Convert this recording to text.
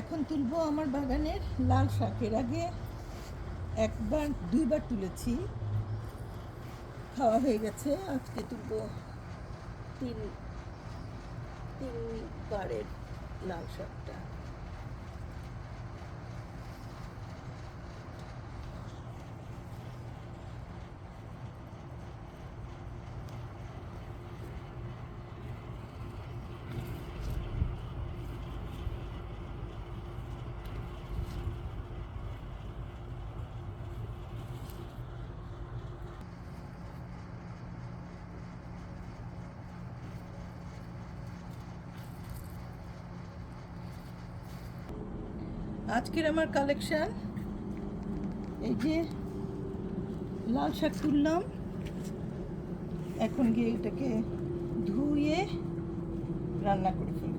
এখন তুলবো আমার বাগানের লাল শাকের আগে। একবার, দুইবার তুলেছি। খাওয়া হয়ে গেছে, আজকে তুলবো তিন, তিনবারের লাল শাকটা। আজকের আমার কালেকশান এই যে লাল শাক তুললাম। এখন গিয়ে এটাকে ধুয়ে রান্না করব